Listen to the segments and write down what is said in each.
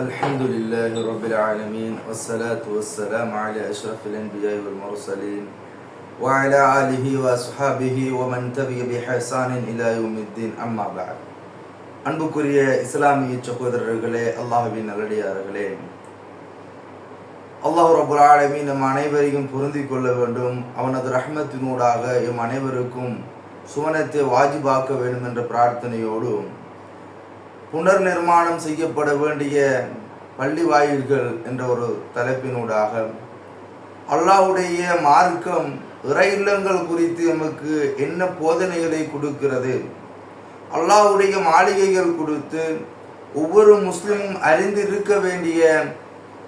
الحمد لله رب العالمين والصلاة والسلام على أشرف الأنبياء والمرسلين وعلى آله وأصحابه ومن تبع بإحسان إلى يوم الدين أما بعد அன்புக்குரிய இஸ்லாமிய சகோதரர்களே அல்லாஹுவின் நல்லடியார்களே அல்லாஹ் ரபுல் ஆலமீன் நம் அனைவரையும் பொருந்திக் கொள்ள வேண்டும் அவனது ரஹ்மத்தினூடாக எம் அனைவருக்கும் சுவனத்தை வாஜிபாக்க வேண்டும் என்ற பிரார்த்தனையோடு புனர் நிர்மாணம் செய்யப்பட வேண்டிய பள்ளி வாயில்கள் என்ற ஒரு தலைப்பினூடாக அல்லாஹுடைய மார்க்கம் இறை இல்லங்கள் குறித்து நமக்கு என்ன போதனைகளை கொடுக்கிறது? அல்லாஹுடைய மாளிகைகள் கொடுத்து ஒவ்வொரு முஸ்லிமும் அறிந்திருக்க வேண்டிய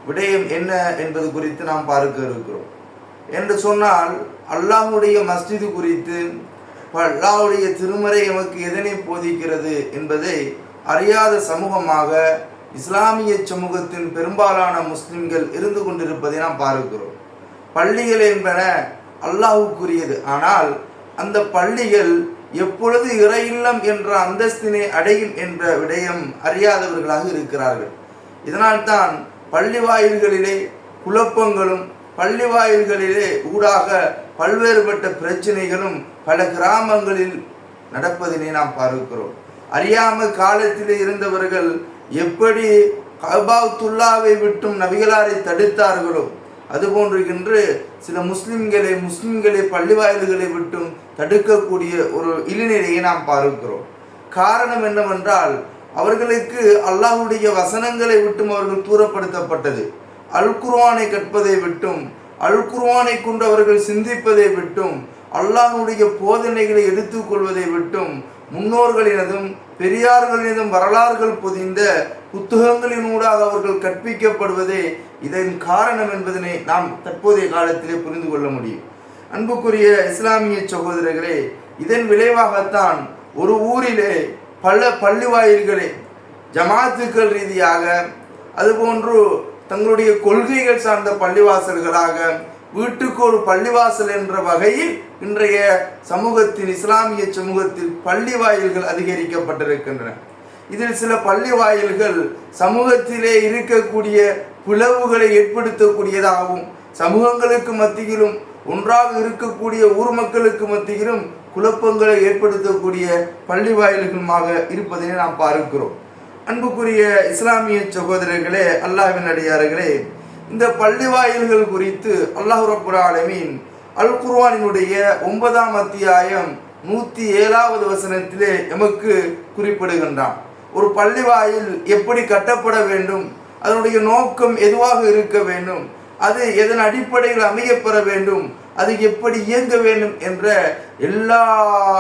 விடயம் என்ன என்பது குறித்து நாம் பார்க்க இருக்கிறோம். என்று சொன்னால் அல்லாஹ்வுடைய மஸ்ஜிது குறித்து அல்லாஹுடைய திருமறை எமக்கு எதனை போதிக்கிறது என்பதை அறியாத சமூகமாக இஸ்லாமிய சமூகத்தின் பெரும்பாலான முஸ்லிம்கள் இருந்து கொண்டிருப்பதை நாம் பார்க்கிறோம். பள்ளிகள் என்பன அல்லாஹுக்குரியது. ஆனால் அந்த பள்ளிகள் எப்பொழுது இறை இல்லம் என்ற அந்தஸ்தினை அடையும் என்ற விடயம் அறியாதவர்களாக இருக்கிறார்கள். இதனால்தான் பள்ளி வாயில்களிலே குழப்பங்களும் பள்ளி வாயில்களிலே ஊடாக பல்வேறுபட்ட பிரச்சனைகளும் பல கிராமங்களில் நடப்பதினை நாம் பார்க்கிறோம். அறியாம காலத்தில் இருந்தவர்கள் எப்படி கபாத்துல்லாவை விட்டும் நபிகளாரை தடுத்தார்களோ அதுபோன்று இன்று சில முஸ்லிம்களை முஸ்லிம்களை பள்ளிவாயில்களை விட்டும் தடுக்கக்கூடிய ஒரு இழிநிலையை நாம் பார்க்கிறோம். காரணம் என்னவென்றால் அவர்களுக்கு அல்லாஹுடைய வசனங்களை விட்டும் அவர்கள் தூரப்படுத்தப்பட்டது. அல் குர்ஆனை கற்பதை விட்டும் அல் குர்ஆனை கொண்டு அவர்கள் சிந்திப்பதை விட்டும் அல்லாஹுடைய போதனைகளை எடுத்துக்கொள்வதை விட்டும் முன்னோர்களினதும் பெரியார்களினதும் வரலாறுகள் பொதிந்த புத்தகங்களினூடாக அவர்கள் கற்பிக்கப்படுவதே இதன் காரணம் என்பதனை நாம் தற்போதைய காலத்திலே புரிந்து கொள்ள முடியும். அன்புக்குரிய இஸ்லாமிய சகோதரர்களே இதன் விளைவாகத்தான் ஒரு ஊரிலே பல பள்ளி வாயில்களே ஜமாத்துக்கள் ரீதியாக அதுபோன்று தங்களுடைய கொள்கைகள் சார்ந்த பள்ளிவாசல்களாக வீட்டுக்கு ஒரு பள்ளிவாசல் என்ற வகையில் இன்றைய சமூகத்தில் இஸ்லாமிய சமூகத்தில் பள்ளி வாயில்கள் அதிகரிக்கப்பட்டிருக்கின்றன. இதில் சில பள்ளி வாயில்கள் சமூகத்திலே இருக்கக்கூடிய பிளவுகளை ஏற்படுத்தக்கூடியதாகவும் சமூகங்களுக்கு மத்தியிலும் ஒன்றாக இருக்கக்கூடிய ஊர் மக்களுக்கு மத்தியிலும் குழப்பங்களை ஏற்படுத்தக்கூடிய பள்ளி வாயில்களுமாக இருப்பதை நாம் பார்க்கிறோம். அன்புக்குரிய இஸ்லாமிய சகோதரர்களே அல்லாவின் அடியார்களே இந்த பள்ளி வாயில்கள் குறித்து அல்லாஹ் ரபுல் ஆலமீன் அல் குர்வானினுடைய ஒன்பதாம் அத்தியாயம் நூத்தி ஏழாவது வசனத்திலே எமக்கு குறிப்பிடுகின்றான். ஒரு பள்ளி வாயில் எப்படி கட்டப்பட வேண்டும் அதனுடைய நோக்கம் எதுவாக இருக்க வேண்டும் அது எதன் அடிப்படையில் அமையப்பெற வேண்டும் அது எப்படி இயங்க வேண்டும் என்ற எல்லா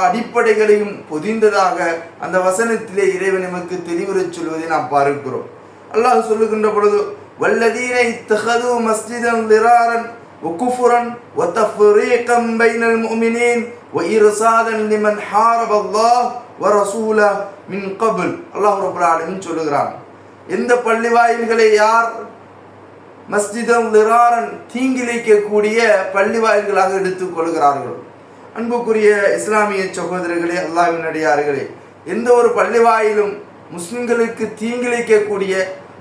அடிப்படைகளையும் பொதிந்ததாக அந்த வசனத்திலே இறைவன் நமக்கு தெளிவுறச் சொல்வதை நாம் பார்க்கிறோம். அல்லாஹ் சொல்லுகின்ற பொழுது والذين اتخذوا مسجدا ضرارا وكفرا وتفريقا بين المؤمنين وإرصادا لمن حارب الله ورسوله من قبل அல்லாஹ் ரப்பல் ஆலமீன் சொல்லுகிறான் எந்த பள்ளி வாயில்களை யார் மஸ்ஜிதம் லிராரன் தீங்கிழைக்கக்கூடிய பள்ளி வாயில்களாக எடுத்துக் கொள்கிறார்கள் அன்புக்குரிய இஸ்லாமிய சகோதரர்களே அல்லாவின் அடியார்களே எந்த ஒரு பள்ளி வாயிலும் முஸ்லிம்களுக்கு தீங்கிழைக்கக்கூடிய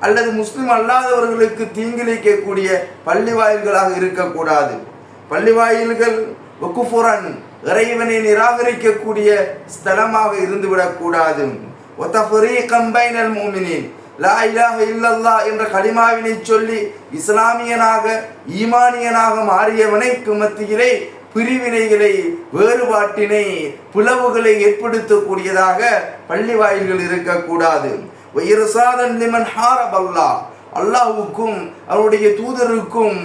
அல்லது முஸ்லிம் அல்லாதவர்களுக்கு தீங்கிழைக்கக்கூடிய பள்ளி வாயில்களாக இருக்கக்கூடாது. பள்ளி வாயில்கள் ஒக்குஃபுரன் இறைவனை நிராகரிக்கக்கூடிய ஸ்தலமாக இருந்துவிடக்கூடாது. ஒத்தஃபுரி கம்பைனல் மூமினின் லா இலாஹ இல்லல்லா என்ற கலிமாவினை சொல்லி இஸ்லாமியனாக ஈமானியனாக மாறியவனைக்கு மத்தியிலே பிரிவினைகளை வேறுபாட்டினை பிளவுகளை ஏற்படுத்தக்கூடியதாக பள்ளி வாயில்கள் இருக்கக்கூடாது. அல்லாஹுக்கும் அவருடைய தூதருக்கும்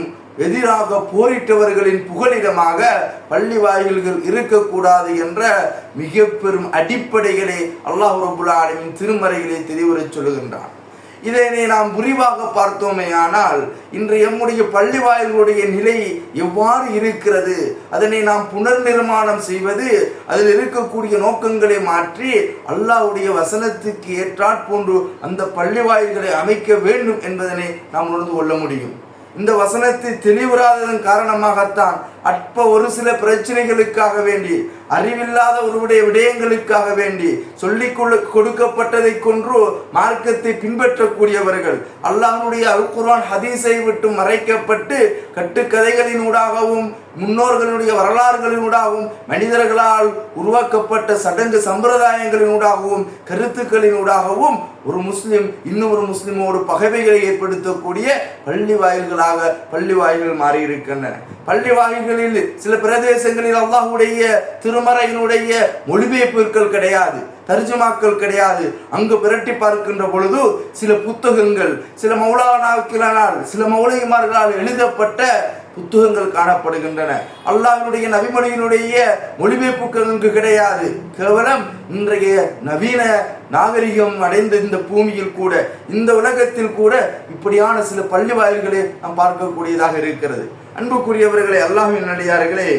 எதிராக போரிட்டவர்களின் புகலிடமாக பள்ளி வாயில்கள் இருக்கக்கூடாது என்ற மிக பெரும் அடிப்படைகளை அல்லாஹ் ரபுல்லாலின் திருமறைகளை தெளிவுறச் சொல்லுகின்றான். இதனை நாம் விரிவாக பார்த்தோமே ஆனால் இன்று எம்முடைய பள்ளி வாயில்களுடைய நிலை எவ்வாறு இருக்கிறது? அதனை நாம் புனர் நிர்மாணம் செய்வது அதில் இருக்கக்கூடிய நோக்கங்களை மாற்றி அல்லாஹ்வுடைய வசனத்துக்கு ஏற்றாற் போன்று அந்த பள்ளி வாயில்களை அமைக்க வேண்டும் என்பதனை நாம் உணர்ந்து கொள்ள முடியும். இந்த வசனத்தை தெளிவுறாததன் காரணமாகத்தான் அற்ப ஒரு சில பிரச்சனைகளுக்காக வேண்டி அறிவில்லாத ஒருவருடைய விடயங்களுக்காக வேண்டி சொல்லிக் கொடுக்கப்பட்டதை கொன்று மார்க்கத்தை பின்பற்றக்கூடியவர்கள் அல்லாஹனுடைய அல்குரான் ஹதீஸை விட்டு மறைக்கப்பட்டு கட்டுக்கதைகளினூடாகவும் முன்னோர்களுடைய வரலாறுகளினூடாகவும் மனிதர்களால் உருவாக்கப்பட்ட சடங்கு சம்பிரதாயங்களினூடாகவும் கருத்துக்களினூடாகவும் ஒரு முஸ்லிம் இன்னொரு முஸ்லிமோடு பகைவைகளை ஏற்படுத்தக்கூடிய பள்ளி வாயில்களாக பள்ளி வாயில்கள் மாறியிருக்கின்றன. பள்ளி வாயில்கள் வாயில்களில் சில பிரதேசங்களில் அல்லாஹுடைய திருமறையினுடைய மொழிபெயர்ப்புகள் கிடையாது தர்ஜுமாக்கள் கிடையாது. அங்கு பிரட்டி பார்க்கின்ற பொழுது சில புத்தகங்கள் சில மௌலானாக்களால் சில மௌலிமார்களால் எழுதப்பட்ட புத்தகங்கள் காணப்படுகின்றன. அல்லாஹினுடைய நபிமொழியினுடைய மொழிபெயர்ப்புகள் அங்கு கிடையாது. கேவலம் இன்றைய நவீன நாகரிகம் அடைந்த இந்த பூமியில் கூட இந்த உலகத்தில் கூட இப்படியான சில பள்ளி வாயில்களை நாம் பார்க்கக்கூடியதாக இருக்கிறது. அன்புக்குரியவர்களே அல்லாஹின் நடிகார்களே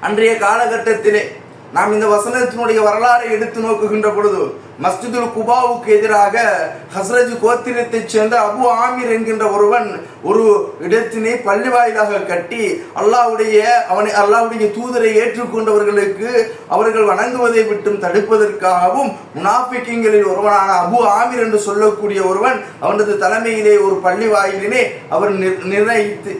அன்றைய காலகட்டத்திலே நாம் இந்த வசனத்தினுடைய வரலாறை எடுத்து நோக்குகின்ற பொழுது மஸ்ஜிதுல் குபாவுக்கு எதிராக ஹஸ்ரஜ் கோத்திரத்தைச் சேர்ந்த அபு ஆமீர் என்கின்ற ஒருவன் ஒரு இடத்தினை பள்ளி வாயிலாக கட்டி அல்லாவுடைய அவனை அல்லாவுடைய தூதரை ஏற்றுக்கொண்டவர்களுக்கு அவர்கள் வணங்குவதை விட்டும் தடுப்பதற்காகவும் முனாஃபிக்கிங்களில் ஒருவனான அபு ஆமீர் என்று சொல்லக்கூடிய ஒருவன் அவனது தலைமையிலே ஒரு பள்ளி வாயிலினை அவர் நிர்ணயித்து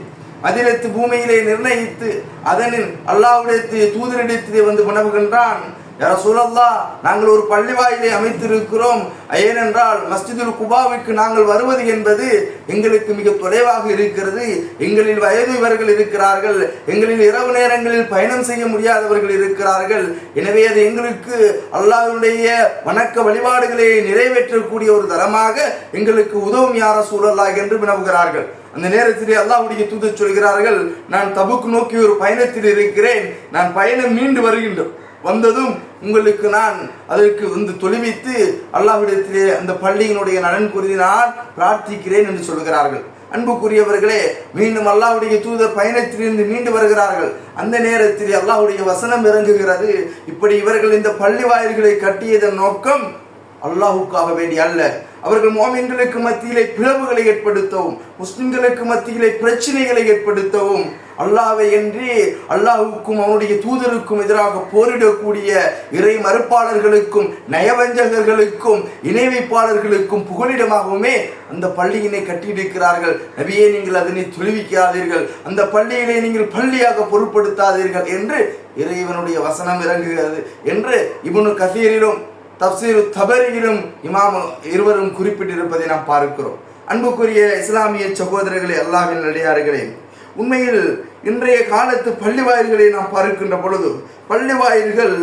அதிலத்து பூமியிலே நிர்ணயித்து அதனில் அல்லாவுடைய தூதரிடத்திலே வந்து வினவுகின்றான் யார சூழல்லா நாங்கள் ஒரு பள்ளி வாயிலை அமைத்திருக்கிறோம். ஏனென்றால் மஸ்ஜிதுல் குபாவுக்கு நாங்கள் வருவது என்பது எங்களுக்கு மிக தொலைவாக இருக்கிறது. எங்களில் வயது இவர்கள் இருக்கிறார்கள். எங்களில் இரவு நேரங்களில் பயணம் செய்ய முடியாதவர்கள் இருக்கிறார்கள். எனவே அது எங்களுக்கு அல்லாஹனுடைய வணக்க வழிபாடுகளை நிறைவேற்றக்கூடிய ஒரு தரமாக எங்களுக்கு உதவும் யார சூழல்லா என்று வினவுகிறார்கள். அந்த நேரத்திலே அல்லாவுடைய தூதர் சொல்கிறார்கள் நான் தபுக்கு நோக்கி ஒரு பயணத்தில் இருக்கிறேன். நான் பயணம் மீண்டு வருகின்றோம். வந்ததும் உங்களுக்கு நான் அதற்கு வந்து தொழுவித்து அல்லாஹ்விடத்திலே அந்த பள்ளியினுடைய நலன் கூறி நான் பிரார்த்திக்கிறேன் என்று சொல்கிறார்கள். அன்புக்குரியவர்களே மீண்டும் அல்லாஹுடைய தூதர் பயணத்திலிருந்து மீண்டு வருகிறார்கள். அந்த நேரத்தில் அல்லாஹுடைய வசனம் இறங்குகிறது. இப்படி இவர்கள் இந்த பள்ளி வாயில்களை கட்டியதன் நோக்கம் அல்லாஹுக்காக வேண்டி அல்ல. அவர்கள் மோமின்களுக்கு மத்தியிலே பிளவுகளை ஏற்படுத்தவும் முஸ்லிம்களுக்கு மத்தியிலே பிரச்சனைகளை ஏற்படுத்தவும் அல்லாவை என்று அல்லாஹுக்கும் அவனுடைய தூதருக்கும் எதிராக போரிடக்கூடிய இறை மறுப்பாளர்களுக்கும் நயவஞ்சகர்களுக்கும் இணை வைப்பாளர்களுக்கும் புகலிடமாகவுமே அந்த பள்ளியினை கட்டியிருக்கிறார்கள். நபியே நீங்கள் அதனை துளிவிக்காதீர்கள். அந்த பள்ளியிலே நீங்கள் பள்ளியாக பொருட்படுத்தாதீர்கள் என்று இறைவனுடைய வசனம் இறங்குகிறது என்று இவனு கசீரிலும் தப்சீர் தபரியிலும் இமாம் இருவரும் குறிப்பிட்டிருப்பதை நாம் பார்க்கிறோம். அன்புக்குரிய இஸ்லாமிய சகோதரர்களே அல்லாஹ்வின் நடிகார்களே உண்மையில் இன்றைய காலத்து பள்ளி வாயில்களை நாம் பார்க்கின்ற பொழுது பள்ளி வாயில்கள்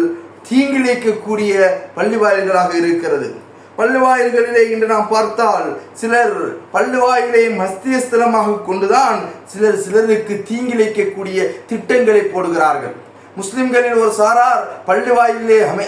தீங்கிழைக்கக்கூடிய பள்ளி வாயில்களாக இருக்கிறது. பள்ளி வாயில்களிலே இன்று நாம் பார்த்தால் சிலர் பள்ளி வாயிலை மஸ்தியஸ்தலமாக கொண்டுதான் சிலர் சிலருக்கு தீங்கிழைக்கக்கூடிய திட்டங்களை போடுகிறார்கள். முஸ்லிம்களில் ஒரு சாரார் பள்ளி வாயிலே அமை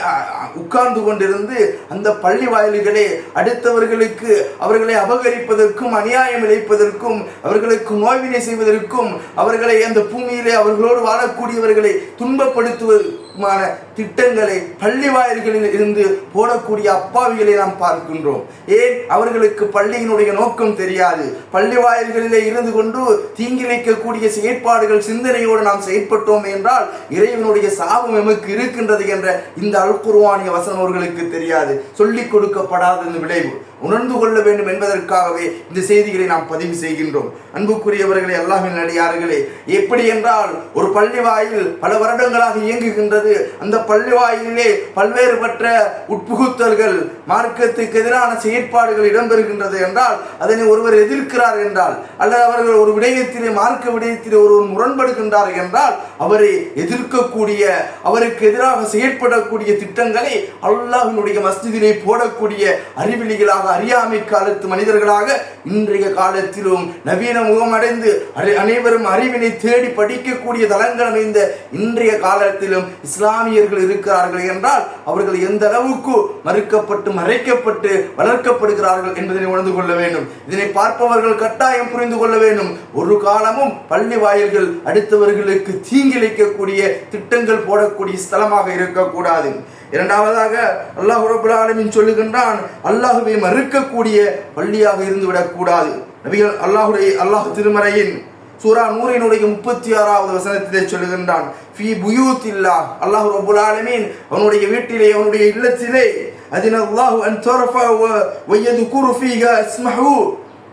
உட்கார்ந்து கொண்டிருந்து அந்த பள்ளி வாயில்களே அடுத்தவர்களுக்கு அவர்களை அபகரிப்பதற்கும் அநியாயம் இழைப்பதற்கும் அவர்களுக்கு நோய்வினை செய்வதற்கும் அவர்களை அந்த பூமியிலே அவர்களோடு வாழக்கூடியவர்களை துன்பப்படுத்துவதுமான திட்டங்களை பள்ளி வாயில்களில் இருந்து போடக்கூடிய அப்பாவிகளை நாம் பார்க்கின்றோம். ஏன்? அவர்களுக்கு பள்ளியினுடைய நோக்கம் தெரியாது. பள்ளி வாயில்களிலே இருந்து கொண்டு தீங்கிழைக்கக்கூடிய செயற்பாடுகள் சிந்தனையோடு நாம் செயற்பட்டோம் என்றால் இறைவனுடைய சாபம் எமக்கு இருக்கின்றது என்ற இந்த அல்குருவானிய வசனவர்களுக்கு தெரியாது. சொல்லிக் கொடுக்கப்படாத விளைவு. உணர்ந்து கொள்ள வேண்டும் என்பதற்காகவே இந்த செய்திகளை நாம் பதிவு செய்கின்றோம். அன்புக்குரியவர்களே அல்லாஹின் அடியார்களே எப்படி என்றால் ஒரு பள்ளி வாயில் பல வருடங்களாக இயங்குகின்றது. அந்த பள்ளி வாயிலே பல்வேறுபட்ட உட்புகுத்தல்கள் மார்க்கத்துக்கு எதிரான செயற்பாடுகள் இடம்பெறுகின்றது என்றால் அதனை ஒருவர் எதிர்க்கிறார் என்றால் அல்லது அவர்கள் ஒரு விடயத்திலே மார்க்க விடயத்திலே ஒருவர் முரண்படுகின்றார் என்றால் அவரை எதிர்க்கக்கூடிய அவருக்கு எதிராக செயற்படக்கூடிய திட்டங்களை அல்லாஹினுடைய மஸ்ஜிதிலே போடக்கூடிய அறிவிலிகளாக அறியாமை காலத்து மனிதர்களாக இன்றைய காலத்திலும் நவீன முகமடைந்து அனைவரும் அறிவினை தேடி படிக்கக்கூடிய தளங்கள் அமைந்த இன்றைய காலத்திலும் இஸ்லாமியர்கள் இருக்கிறார்கள் என்றால் அவர்கள் எந்த அளவுக்கு மறுக்கப்பட்டு மறைக்கப்பட்டு வளர்க்கப்படுகிறார்கள் என்பதனை உணர்ந்து கொள்ள வேண்டும். இதனை பார்ப்பவர்கள் கட்டாயம் புரிந்து கொள்ள வேண்டும். ஒரு காலமும் பள்ளி வாயில்கள் அடுத்தவர்களுக்கு தீங்கிழைக்கக்கூடிய திட்டங்கள் போடக்கூடிய ஸ்தலமாக இருக்கக்கூடாது. இரண்டாவதாக அல்லாஹ் ரபுல் சொல்லுகின்றான் அல்லாஹுவை மறுக்கக்கூடிய பள்ளியாக இருந்து விடக்கூடாது நபிகள் அல்லாஹுடைய அல்லாஹ் திருமறையின் சூரா நூறினுடைய முப்பத்தி ஆறாவது வசனத்திலே சொல்லுகின்றான் ஃபி புயூத்தில்லா அல்லாஹ் ரபுல் ஆலமீன் அவனுடைய வீட்டிலே அவனுடைய இல்லத்திலே அதின் அல்லாஹு அன் துரஃபா வையது ஃபீஹா இஸ்மஹு.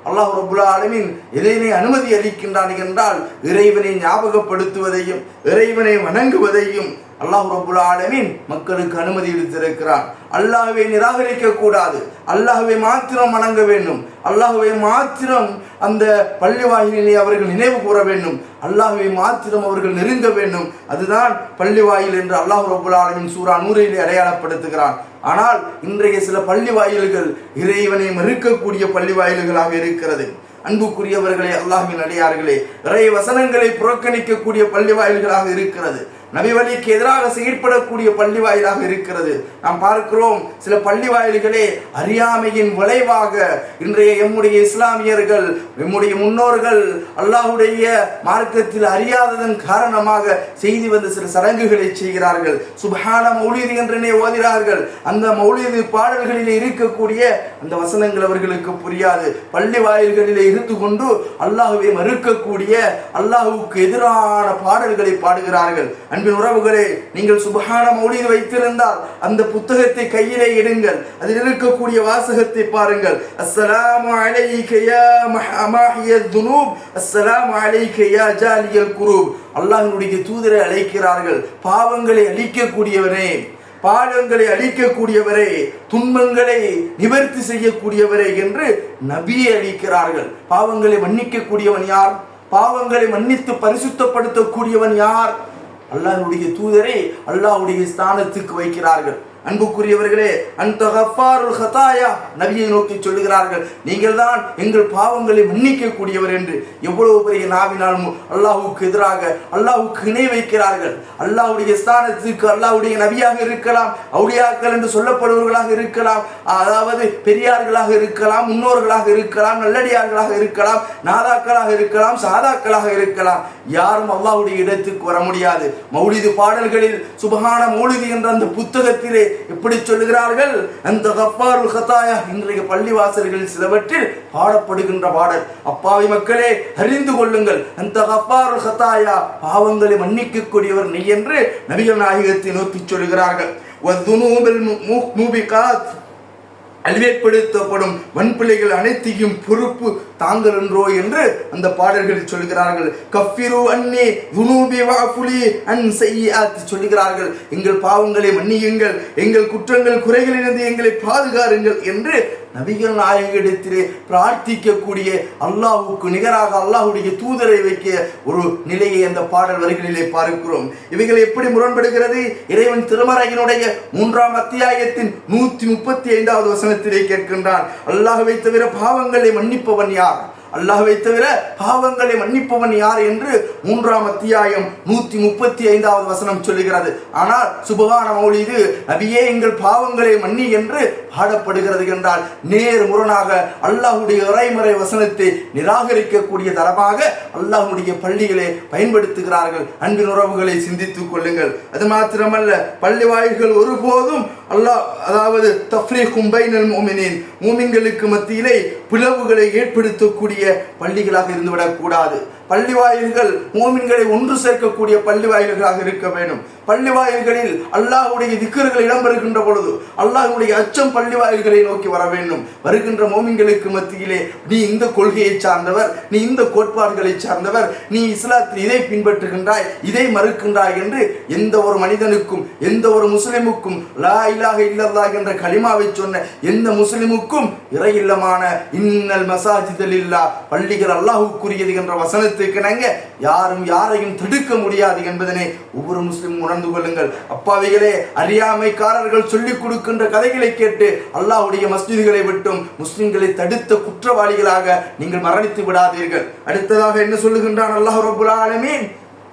அல்லாஹ் ரபுல்லா அலமின் இறைவனை அனுமதி அளிக்கின்றான் என்றால் இறைவனை ஞாபகப்படுத்துவதையும் இறைவனை வணங்குவதையும் அல்லாஹ் ரபுல் ஆலமீன் மக்களுக்கு அனுமதி அளித்திருக்கிறான் அல்லாஹுவை நிராகரிக்க கூடாது அல்லாஹுவை மாத்திரம் வணங்க வேண்டும். அல்லாஹுவை மாத்திரம் அந்த பள்ளி வாயிலை அவர்கள் நினைவு கூற வேண்டும். அல்லாஹுவை மாத்திரம் அவர்கள் நெருங்க வேண்டும். அதுதான் பள்ளி வாயில் என்று அல்லாஹ் ரபுல் ஆலமின் சூரா நூறிலே அடையாளப்படுத்துகிறான். ஆனால் இன்றைய சில பள்ளி வாயில்கள் இறைவனை மறுக்கக்கூடிய பள்ளி வாயில்களாக இருக்கிறது. அன்புக்குரியவர்களே அல்லாஹின் அடியார்களே இறை வசனங்களை புறக்கணிக்கக்கூடிய பள்ளி வாயில்களாக இருக்கிறது. நபிவழிக்கு எதிராக செயற்படக்கூடிய பள்ளி வாயிலாக இருக்கிறது. நாம் பார்க்கிறோம் சில பள்ளி வாயில்களே அறியாமையின் விளைவாக இன்றைய எம்முடைய இஸ்லாமியர்கள் எம்முடைய முன்னோர்கள் அல்லாஹுடைய மார்க்கத்தில் அறியாததன் காரணமாக செய்து வந்த சில சடங்குகளை செய்கிறார்கள். சுபஹான மௌலிது என்றனே ஓதிறார்கள் அந்த மௌலிது பாடல்களில் இருக்கக்கூடிய அந்த வசனங்கள் அவர்களுக்கு புரியாது. பள்ளி வாயில்களில் இருந்து கொண்டு அல்லாஹுவை மறுக்கக்கூடிய அல்லாஹுவுக்கு எதிரான பாடல்களை பாடுகிறார்கள். அன்பின் உறவுகளே நீங்கள் சுபகான மௌலியில் வைத்திருந்தால் அந்த புத்தகத்தை கையிலே எடுங்கள். அதில் இருக்கக்கூடிய வாசகத்தை பாருங்கள். அஸ்ஸலாமு அலைக்க யா துனூப் அஸ்ஸலாமு அலைக்க ஜாலியல் குரூப். அல்லாஹ்வுடைய தூதரை அழைக்கிறார்கள். பாவங்களை அழிக்கக்கூடியவனே பாடங்களை அழிக்கக்கூடியவரே துன்பங்களை நிவர்த்தி செய்யக்கூடியவரே என்று நபியை அளிக்கிறார்கள் பாவங்களை மன்னிக்கக்கூடியவன் யார்? பாவங்களை மன்னித்து பரிசுத்தப்படுத்தக்கூடியவன் யார்? அல்லாஹ்வுடைய தூதரை அல்லாஹ்வுடைய ஸ்தானத்துக்கு வைக்கிறார்கள். அன்புக்குரியவர்களே அந்த ஹதாயா நபியை நோக்கி சொல்லுகிறார்கள் நீங்கள் தான் எங்கள் பாவங்களை மன்னிக்க கூடியவர் என்று. எவ்வளவு பெரிய நாவினாலும் அல்லாஹுக்கு எதிராக அல்லாஹுக்கு இணை வைக்கிறார்கள். அல்லாஹ்வுடைய ஸ்தானத்துக்கு அல்லாவுடைய நபியாக இருக்கலாம் அவுளியாக்கள் என்று சொல்லப்படுபவர்களாக இருக்கலாம் அதாவது பெரியார்களாக இருக்கலாம் முன்னோர்களாக இருக்கலாம் நல்லடியார்களாக இருக்கலாம் நாதாக்களாக இருக்கலாம் சாதாக்களாக இருக்கலாம். யாரும் அல்லாவுடைய இடத்துக்கு வர முடியாது. மௌலிது பாடல்களில் சுபஹான மௌலிது என்ற அந்த புத்தகத்திலே இப்படி சொல்லுகிறார்கள். அந்த கஃபாருல் ஹதாயா இன்றைய பள்ளிவாசல்களில் சிலவற்றில் பாடப்படுகின்ற பாடல். அப்பாவி மக்களே அறிந்து கொள்ளுங்கள். அந்த கஃபாருல் ஹதாயா பாவங்களை மன்னிக்கக்கூடியவர் நீ என்று நபிகள் நாயகத்தை நோக்கி சொல்லுகிறார்கள். வதுனூபில் மூபிகாத் அழிவேற்படுத்தப்படும் வன்பிள்ளைகள் அனைத்தையும் பொறுப்பு தாங்கள் என்றோ என்று அந்த பாடல்களில் சொல்கிறார்கள். கஃபிரு அன்னே துனூபி வாஃபுலி அன் செய்யாத்தி சொல்கிறார்கள். எங்கள் பாவங்களை மன்னியுங்கள் எங்கள் குற்றங்கள் குறைகளிலிருந்து எங்களை பாதுகாருங்கள் என்று நபிகள் நாயகத்திலே பிரார்த்திக்கக்கூடிய அல்லாஹுக்கு நிகராக அல்லாஹுடைய தூதரை வைக்க ஒரு நிலையை அந்த பாடல் வரிகளிலே பார்க்கிறோம். இவைகள் எப்படி முரண்படுகிறது? இறைவன் திருமறையினுடைய மூன்றாம் அத்தியாயத்தின் நூத்தி முப்பத்தி ஐந்தாவது வசனத்திலே கேட்கின்றான். அல்லாஹுவை தவிர பாவங்களை மன்னிப்பவன் யார்? அல்லாஹை தவிர பாவங்களை மன்னிப்பவன் யார் என்று மூன்றாம் அத்தியாயம் நூத்தி முப்பத்தி ஐந்தாவது வசனம் சொல்லுகிறது. ஆனால் சுபகான மௌலிது நபியே எங்கள் பாவங்களை மன்னி என்று பாடப்படுகிறது என்றால் நேர் முரணாக அல்லாஹுடைய இறைமுறை வசனத்தை நிராகரிக்கக்கூடிய தரமாக அல்லாஹுடைய பள்ளிகளை பயன்படுத்துகிறார்கள். அன்பின் உறவுகளை சிந்தித்துக் கொள்ளுங்கள். அது மாத்திரமல்ல பள்ளி வாயில்கள் ஒருபோதும் அல்லாஹ் அதாவது தஃப்ரீக்கும் பைனல் மூமினின் மூமின்களுக்கு மத்தியிலே பிளவுகளை ஏற்படுத்தக்கூடிய பள்ளிகளாக இருந்துவிடக் கூடாது பள்ளி வாயில்கள் மூமின்களை ஒன்று சேர்க்கக்கூடிய பள்ளி வாயில்களாக இருக்க வேண்டும். பள்ளி வாயில்களில் அல்லாஹுடைய திக்கர்கள் இடம்பெறுகின்ற பொழுது அல்லாஹுடைய அச்சம் பள்ளி வாயில்களை நோக்கி வர வேண்டும். வருகின்ற மோமின்களுக்கு மத்தியிலே நீ இந்த கொள்கையை சார்ந்தவர் நீ இந்த கோட்பாடுகளை சார்ந்தவர் நீ இஸ்லாத்தில் இதை பின்பற்றுகின்றாய் இதை மறுக்கின்றாய் என்று எந்த ஒரு மனிதனுக்கும் எந்த ஒரு முஸ்லிமுக்கும் லா இலாக இல்லல்லா என்ற களிமாவை சொன்ன எந்த முஸ்லிமுக்கும் இறையில்லமான இன்னல் மசாஜிதல் இல்லா பள்ளிகள் அல்லாஹுக்குரியது என்ற வசனத்தில் இணங்க யாரும் யாரையும் தடுக்க முடியாது என்பதனை ஒவ்வொரு முஸ்லிம் உணர்ந்து கொள்ளுங்கள். அப்பாவிகளே அறியாமைக்காரர்கள் சொல்லிக் கொடுக்கின்ற கதைகளை கேட்டு அல்லாஹுடைய மஸ்ஜிதுகளை விட்டும் முஸ்லிம்களை தடுத்த குற்றவாளிகளாக நீங்கள் மரணித்து விடாதீர்கள். அடுத்ததாக என்ன சொல்லுகின்றான் அல்லாஹ் ரபுல் ஆலமீன்?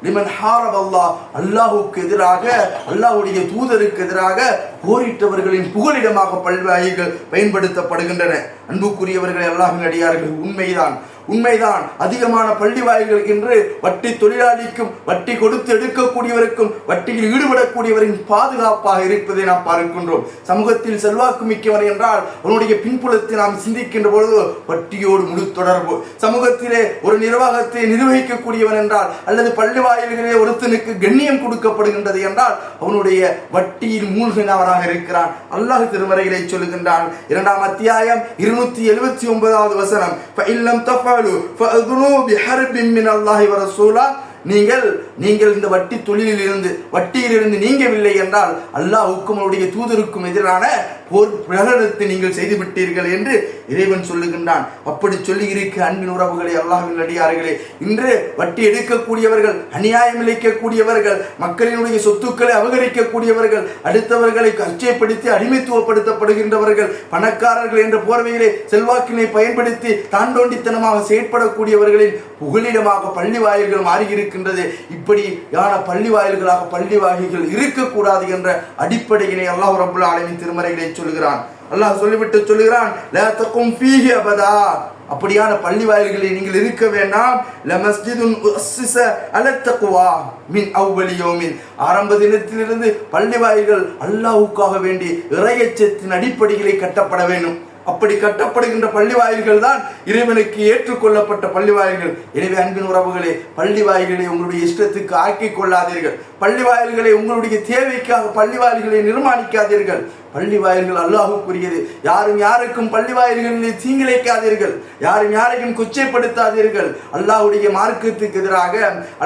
லிமன் ஹாரப் அல்லாஹ். அல்லாஹுக்கு எதிராக அல்லாஹ்வுடைய தூதருக்கு எதிராக போரிட்டவர்களின் புகலிடமாக பல்வாய்கள் பயன்படுத்தப்படுகின்றன. அன்புக்குரியவர்கள் அல்லாஹின் அடியார்கள் உண்மைதான். உண்மைதான். அதிகமான பள்ளி வாயில்கள் என்று வட்டி தொழிலாளிக்கும் வட்டி கொடுத்து எடுக்கக்கூடியவருக்கும் வட்டியில் ஈடுபடக்கூடியவரின் பாதுகாப்பாக இருப்பதை நாம் பார்க்கின்றோம். சமூகத்தில் செல்வாக்கு மிக்கவர் என்றால் அவனுடைய பின்புலத்தை நாம் சிந்திக்கின்ற பொழுது வட்டியோடு முழு தொடர்பு. சமூகத்திலே ஒரு நிர்வாகத்தை நிர்வகிக்கக்கூடியவன் என்றால் அல்லது பள்ளி வாயில்களே ஒருத்தனுக்கு கண்ணியம் கொடுக்கப்படுகின்றது என்றால் அவனுடைய வட்டியில் ஆண்டவராக இருக்கிறான் அல்லாஹ் திருமறைகளை சொல்லுகின்றான். இரண்டாம் அத்தியாயம் இருநூத்தி எழுபத்தி ஒன்பதாவது வசனம். இல்லம் தப்பாலு நீங்கள் நீங்கள் இந்த வட்டி தொழிலில் இருந்து வட்டியிலிருந்து நீங்கவில்லை என்றால் அல்லாஹுக்கும் அவருடைய தூதருக்கும் எதிரான போர் பிரகடனத்தை நீங்கள் செய்து விட்டீர்கள் என்று இறைவன் சொல்லுகின்றான். அப்படி சொல்லி இருக்க அன்பின் உறவுகளை அல்லாஹின் அடியார்களே இன்று வட்டி எடுக்கக்கூடியவர்கள் அநியாயம் இழைக்கக்கூடியவர்கள் மக்களினுடைய சொத்துக்களை அபகரிக்கக்கூடியவர்கள் அடுத்தவர்களை கச்சைப்படுத்தி அடிமைத்துவப்படுத்தப்படுகின்றவர்கள் பணக்காரர்கள் என்ற போர்வையிலே செல்வாக்கினை பயன்படுத்தி தாண்டோண்டித்தனமாக செயற்படக்கூடியவர்களின் புகலிடமாக பள்ளி வாயில்கள் மாறியிருக்கின்றது. இப்படியான பள்ளி வாயில்களாக பள்ளி வாயில்கள் இருக்கக்கூடாது என்ற அடிப்படையினை அல்லாஹ் ரபுல் ஆலமின் திருமறைகளை சொல்கிறான் அல்லாஹ் சொல்லிவிட்டு சொல்கிறான் லா தக்கும் ஃபீஹி அபதா. அப்படியான பள்ளி வாயில்களில் நீங்கள் இருக்க வேண்டாம். லமஸ்ஜிதுன் உஸ்ஸிஸ அல மின் அவ்வலி ஆரம்ப தினத்திலிருந்து பள்ளி வாயில்கள் அல்லாஹுக்காக வேண்டி இறையச்சத்தின் அடிப்படைகளை கட்டப்பட வேண்டும். அப்படி கட்டப்படுகின்ற பள்ளி வாயில்கள் தான் இறைவனுக்கு ஏற்றுக்கொள்ளப்பட்ட பள்ளி வாயில்கள் எனவே அன்பின் உறவுகளே பள்ளி வாயில்களை உங்களுடைய இஷ்டத்துக்கு ஆக்கிக் கொள்ளாதீர்கள். பள்ளி வாயில்களை உங்களுடைய தேவைக்காக பள்ளி வாயில்களை நிர்மாணிக்காதீர்கள். பள்ளி வாயில்கள் அல்லாஹுக்குரியது. யாரும் யாருக்கும் பள்ளி வாயில்களில் தீங்கிழைக்காதீர்கள். யாரும் யாரையும் கொச்சைப்படுத்தாதீர்கள். அல்லாஹுடைய மார்க்கத்துக்கு எதிராக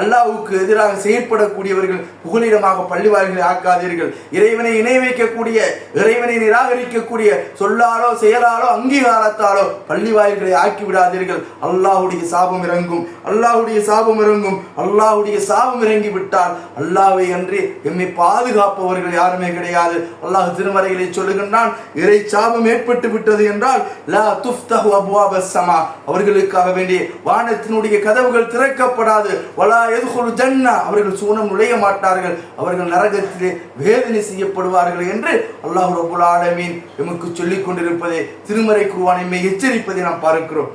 அல்லாஹுக்கு எதிராக செயற்படக்கூடியவர்கள் புகலிடமாக பள்ளி வாயில்களை ஆக்காதீர்கள். இறைவனை இணை வைக்கக்கூடிய இறைவனை நிராகரிக்கக்கூடிய சொல்லாலோ செயலாலோ அங்கீகாரத்தாலோ பள்ளி வாயில்களை ஆக்கி விடாதீர்கள் அல்லாஹுடைய சாபம் இறங்கும். அல்லாஹுடைய சாபம் இறங்கும். அல்லாஹுடைய சாபம் இறங்கி விட்டால் அல்லாவை அன்றி எம்மை பாதுகாப்பவர்கள் யாருமே கிடையாது. அல்லாஹ் திருமறைகளை சொல்லுகின்றான் இறை சாபம் ஏற்பட்டு விட்டது என்றால் லா துஃப்தஹு அப்வாப ஸமா. அவர்களுக்காக வேண்டிய வானத்தினுடைய கதவுகள் திறக்கப்படாது. வலா எதுகுல் ஜன்னா. அவர்கள் சூனம் நுழைய மாட்டார்கள். அவர்கள் நரகத்திலே வேதனை செய்யப்படுவார்கள் என்று அல்லாஹ் ரபுல் ஆலமீன் எமக்கு சொல்லிக் கொண்டிருப்பதை திருமறை குருவானை எச்சரிப்பதை நாம் பார்க்கிறோம்.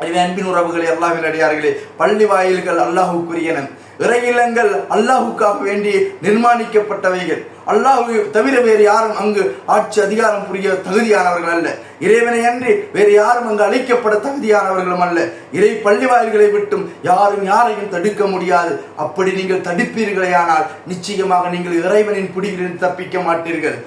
அறிவே அன்பின் உறவுகளே அல்லாஹ்வின் அடியார்களே பள்ளி வாயில்கள் அல்லாஹுக்குரியன. இறையிலங்கள் அல்லாஹுக்காக வேண்டி நிர்மாணிக்கப்பட்டவைகள். அல்லாஹ் தவிர வேறு யாரும் அங்கு ஆட்சி அதிகாரம் புரிய தகுதியானவர்கள் அல்ல. இறைவனை அன்றி வேறு யாரும் அங்கு அழைக்கப்பட தகுதியானவர்களும் அல்ல. இறை பள்ளி வாயில்களை விட்டும் யாரும் யாரையும் தடுக்க முடியாது. அப்படி நீங்கள் தடுப்பீர்களேயானால் நிச்சயமாக நீங்கள் இறைவனின் பிடியிலிருந்து தப்பிக்க மாட்டீர்கள்.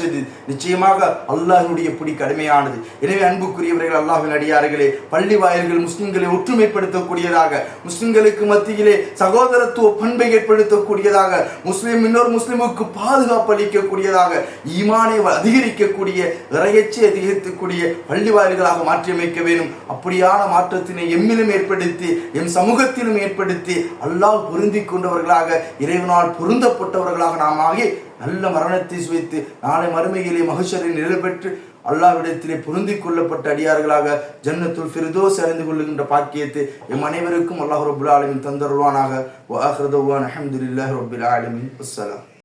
செய்து நிச்சயமாக அல்லாஹினுடைய பிடி கடுமையானது. எனவே அன்புக்குரியவர்கள் அல்லாஹின் அடியார்களே பள்ளி வாயில்கள் முஸ்லிம்களை ஒற்றுமைப்படுத்தக்கூடியதாக முஸ்லிம்களுக்கு மத்தியிலே சகோதரத்துவ பண்பை ஏற்படுத்தக்கூடியதாக முஸ்லிம் இன்னொரு முஸ்லிமுக்கு பாதுகாப்பு அளிக்கக்கூடியதாக ஈமானை அதிகரிக்கக்கூடிய இறையச்சி அதிகரிக்கக்கூடிய பள்ளிவாரிகளாக மாற்றியமைக்க வேண்டும் அப்படியான மாற்றத்தினை எம்மிலும் ஏற்படுத்தி எம் சமூகத்திலும் ஏற்படுத்தி அல்லாஹ் பொருந்தி கொண்டவர்களாக இறைவனால் பொருந்தப்பட்டவர்களாக நாம் ஆகி நல்ல மரணத்தை சுவைத்து நாளை மறுமையிலே மகிழ்ச்சியை பெற்று அல்லாவிடத்திலே பொருந்தி கொள்ளப்பட்ட அடியார்களாக ஜன்னத்துள் ஃபிர்தோஸ் அறிந்து கொள்ளுகின்ற பாக்கியத்தை எம் அனைவருக்கும் அல்லாஹ் ரபுல் ஆலமின் தந்தருவானாக. வ ஆஹிரு தவ்வான் அல்ஹம்துலில்லாஹி அஸ்ஸலாம்